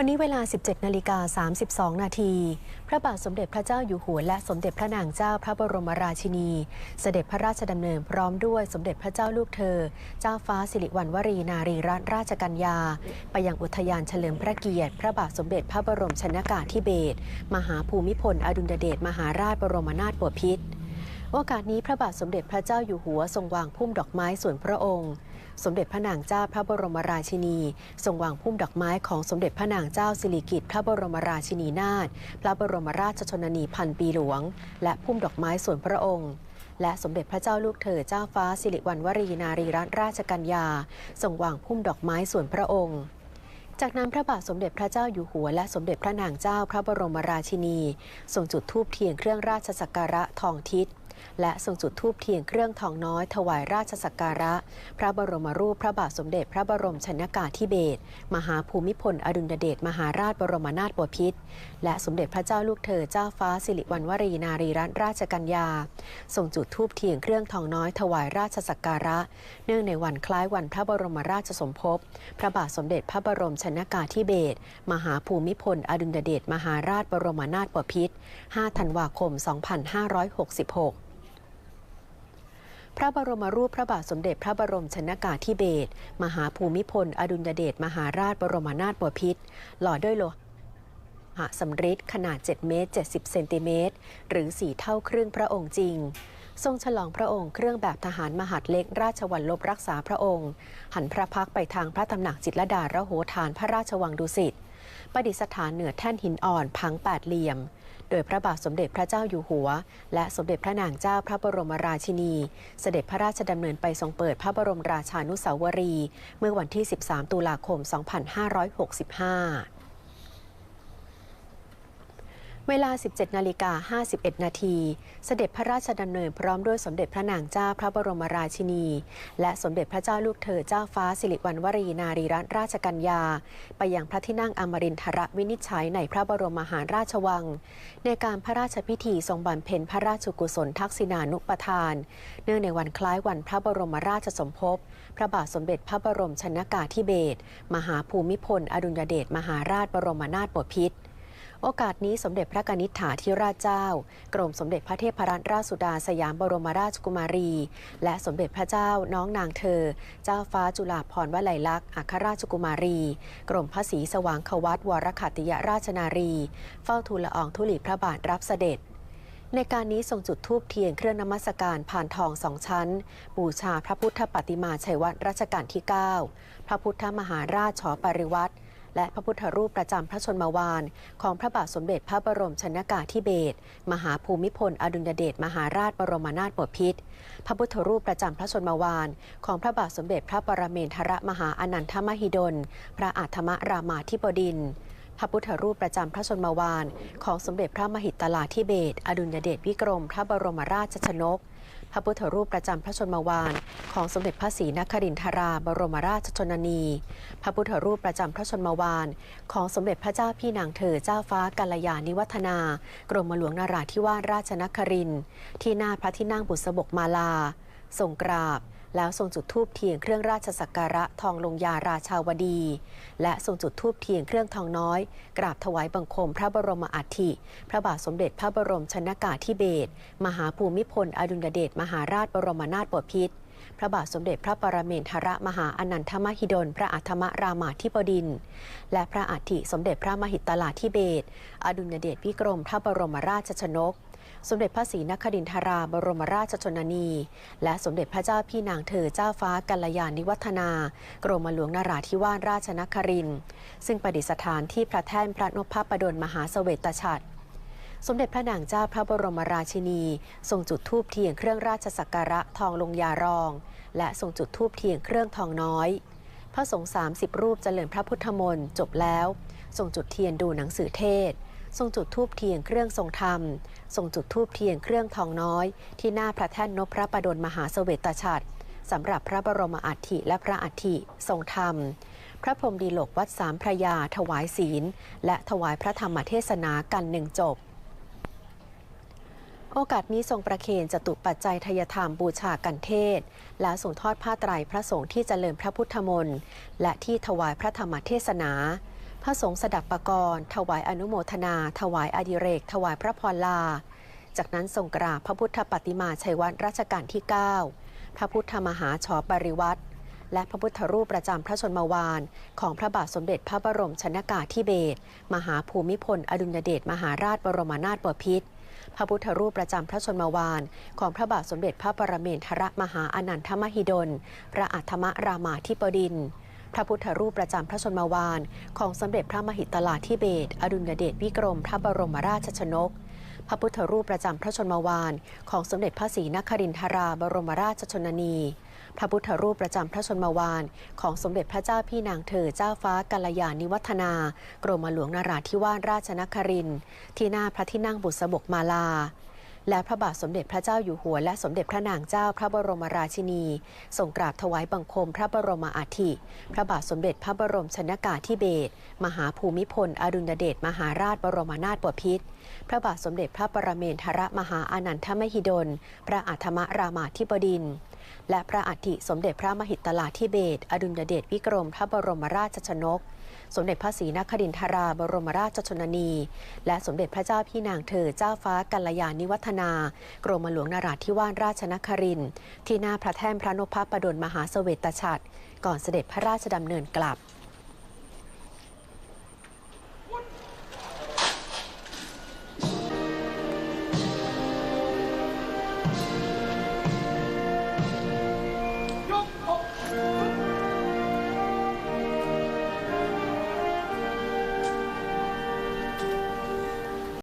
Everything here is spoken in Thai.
วันนี้เวลา 17 นาฬิกา 32 นาที พระบาทสมเด็จพระเจ้าอยู่หัวและสมเด็จพระนางเจ้าพระบรมราชินี เสด็จพระราชดำเนินพร้อมด้วยสมเด็จพระเจ้าลูกเธอ เจ้าฟ้าสิริวัณวรีนารีรัตนราชกัญญา ไปยังอุทยานเฉลิมพระเกียรติ พระบาทสมเด็จพระบรมชนากาธิเบศร มหาภูมิพล อดุลยเดชมหาราชบรมนาถบพิตรโอกาสนี้พระบาทสมเด็จพระเจ้าอยู่หัวทรงวางพุ่มดอกไม้ส่วนพระองค์ สมเด็จพระนางเจ้าพระบรมราชินีทรงวางพุ่มดอกไม้ของสมเด็จพระนางเจ้าสิริกิติ์พระบรมราชินีนาถพระบรมราชชนนีพันปีหลวง และพุ่มดอกไม้ส่วนพระองค์และสมเด็จพระเจ้าลูกเธอเจ้าฟ้าสิริวัณวรีนารีรัตนราชกัญญาทรงวางพุ่มดอกไม้ส่วนพระองค์ จากนั้นพระบาทสมเด็จพระเจ้าอยู่หัว และสมเด็จพระนางเจ้าพระบรมราชินีทรงจุดธูปเทียนเครื่องราชสักการะทองทิศ และทรงจุดธูปเทียนเครื่องทองน้อยถวายราชสักการะ พระบรมรูปพระบาทสมเด็จพระบรมชนากาธิเบศรมหาภูมิพล อดุลยเดชมหาราชบรมนาถบพิตรและสมเด็จพระเจ้าลูกเธอเจ้าฟ้าสิริวัณวรีนารีรัตนราชกัญญาทรงจุดธูปเทียนเครื่องทองน้อยถวายราชสักการะ เนื่องในวันคล้ายวันพระบรมราชสมภพพระบาทสมเด็จพระบรมชนากาธิเบศรมหาภูมิพล อดุลยเดชมหาราชบรมนาถบพิตร5ธันวาคม 2566 พระบรมรูปพระบาทสมเด็จพระบรมชนากาธิเบศรมหาภูมิพล อดุลยเดชมหาราชบรมนาถบพิตรหล่อด้วยโลหะสำริดขนาด 7 เมตร 70 เซนติเมตร หรือ 4 เท่าครึ่งพระองค์จริง ทรงฉลองพระองค์เครื่องแบบทหารมหาดเล็กราชวัลลบรักษาพระองค์ หันพระพักไปทางพระตำหนักจิตรดาระโหฐานพระราชวังดุสิตประดิษฐานเหนือแท่นหินอ่อนพังแปดเหลี่ยม โดยพระบาทสมเด็จพระเจ้าอยู่หัว และสมเด็จพระนางเจ้าพระบรมราชินี เสด็จพระราชดำเนินไปทรงเปิดพระบรมราชานุสาวรี เมื่อวันที่ 13 ตุลาคม 2565 เวลา 17 นาฬิกา 51 นาที เสด็จพระราชดำเนินพร้อมด้วยสมเด็จพระนางเจ้าพระบรมราชินี และสมเด็จพระเจ้าลูกเธอเจ้าฟ้าสิริวัณวรีนารีรัตนราชกัญญา ไปยังพระที่นั่งอมรินทรวินิจฉัยในพระบรมมหาราชวัง ในการพระราชพิธีทรงบำเพ็ญพระราชกุศลทักษิณานุปทาน เนื่องในวันคล้ายวันพระบรมราชสมภพ พระบาทสมเด็จพระบรมชนากาธิเบศรมหาภูมิพล อดุลยเดชมหาราชบรมนาถบพิตร โอกาสนี้สมเด็จพระกนิษฐาธิราชเจ้า กรมสมเด็จพระเทพรัตนราชสุดาสยามบรมราชกุมารี และสมเด็จพระเจ้าน้องนางเธอ เจ้าฟ้าจุฬาภรณ์วลัยลักษณ์อัครราชกุมารี กรมพระศรีสว่างควัตวรขัตติยราชนารี เฝ้าทูลละอองธุลีพระบาทรับเสด็จในการนี้ทรงจุดธูปเทียนเครื่องนมัสการผ่านทองสองชั้น บูชาพระพุทธปฏิมาชัยวัตรรัชกาลที่ 9 พระพุทธมหาราชฉอปริวัติ และพระพุทธรูปประจำพระชนมวาน ของพระบาทสมเด็จพระบรมชนากาธิเบศรมหาภูมิพล อดุลยเดชมหาราชบรมนาถบพิตรพระพุทธรูปประจำพระชนมวาน ของพระบาทสมเด็จพระปรเมนทรมหาอนันทมหิดล พระอาธมรามาธิบดินพระพุทธรูปประจำพระชนมวาน ของสมเด็จพระมหิตลาธิเบศรอดุลยเดชวิกรม พระบรมราชชนก พระพุทธรูปประจำพระชนมวาน ของสมเด็จพระศรีนครินทราบรมราชชนนี พระพุทธรูปประจำพระชนมวาน ของสมเด็จพระเจ้าพี่นางเธอเจ้าฟ้ากัลยาณิวัฒนา กรมหลวงนาราธิวาสราชนครินที่หน้าพระที่นั่งบุษบกมาลาทรงกราบ แล้วทรงจุดธูปเทียนเครื่องราชสักการะทองลงยาราชาวดี และทรงจุดธูปเทียนเครื่องทองน้อย กราบถวายบังคมพระบรมอัฐิพระบาทสมเด็จพระบรมชนากาธิเบศรมหาภูมิพล อดุลยเดชมหาราชบรมนาถบพิตรพระบาทสมเด็จพระปรเมนทรมหาอนันทมหิดล พระอัธมรามาธิบดิน และพระอัฐิสมเด็จพระมหิตลาธิเบศรอดุลยเดชวิกรมพระบรมราชชนก สมเด็จพระศรีนครินทราบรมราชชนนี และสมเด็จพระเจ้าพี่นางเธอเจ้าฟ้ากัลยาณิวัฒนากรมหลวงนาราธิวาสราชนคริน ซึ่งประดิษฐานที่พระแท่นพระนพประดลมหาเสวตฉัตรสมเด็จพระนางเจ้าพระบรมราชินี ทรงจุดธูปเทียนเครื่องราชสักการะทองลงยารอง และทรงจุดธูปเทียนเครื่องทองน้อย พระสงฆ์30 รูปเจริญพระพุทธมนต์จบแล้ว ทรงจุดเทียนดูหนังสือเทศ ทรงจุดธูปเทียนเครื่องทรงธรรม ทรงจุดธูปเทียนเครื่องทองน้อย ที่หน้าพระแท่นนพพระประดลมหาเสวตฉัตรสำหรับพระบรมอัฐิและพระอัฐิทรงธรรม พระพรหมดีโลกวัดสามพระยา ถวายศีล และถวายพระธรรมเทศนากันหนึ่งจบ โอกาสนี้ทรงประเคนจตุปัจจัยทยธรรมบูชากันเทศ และส่งทอดผ้าไตรพระสงฆ์ที่เจริญพระพุทธมนต์และที่ถวายพระธรรมเทศนา พระสงฆ์สดับปกรณ์ถวายอนุโมทนา ถวายอดิเรก ถวายพระพรลา จากนั้นทรงกราบพระพุทธปฏิมาชัยวัตรรัชกาลที่ 9 พระพุทธมหาชอปริวัตรและพระพุทธรูปประจำพระชนมวาน ของพระบาทสมเด็จพระบรมชนากาธิเบศรมหาภูมิพล อดุลยเดชมหาราชบรมนาถบพิตรพระพุทธรูปประจำพระชนมวาน ของพระบาทสมเด็จพระปรเมนทรมหาอนันทมหิดล พระอัฏฐมรามาธิบดินทร์ พระพุทธรูปประจำพระชนมวาน ของสมเด็จพระมหิตลาธิเบศอดุลยเดชวิกรมพระบรมราชชนก พระพุทธรูปประจำพระชนมวาน ของสมเด็จพระศรีนครินทราบรมราชชนนี พระพุทธรูปประจำพระชนมวาน ของสมเด็จพระเจ้าพี่นางเธอเจ้าฟ้ากัลยาณิวัฒนา กรมหลวงนราธิวาสราชนครินที่หน้าพระที่นั่งบุษบกมาลา และพระบาทสมเด็จพระเจ้าอยู่หัว และสมเด็จพระนางเจ้าพระบรมราชินีส่งกราบถวายบังคมพระบรมอาธิ พระบาทสมเด็จพระบรมชนากาธิเบศรมหาภูมิพล อดุลยเดชมหาราชบรมนาถบพิตรพระบาทสมเด็จพระปรเมนทรมหาอานันทมหิดล พระอัฏฐมรามาธิบดิน และพระอัฐิสมเด็จพระมหิตลาธิเบศรอดุลยเดชวิกรมพระบรมราชชนก สมเด็จพระศรีนครินทราบรมราชชนนี และสมเด็จพระเจ้าพี่นางเธอเจ้าฟ้ากัลยาณิวัฒนา กรมหลวงนราธิวาสราชนครินทร์ที่หน้าพระแท่นพระนพพระประดลมหาเสวตฉัตรก่อนเสด็จพระราชดำเนินกลับ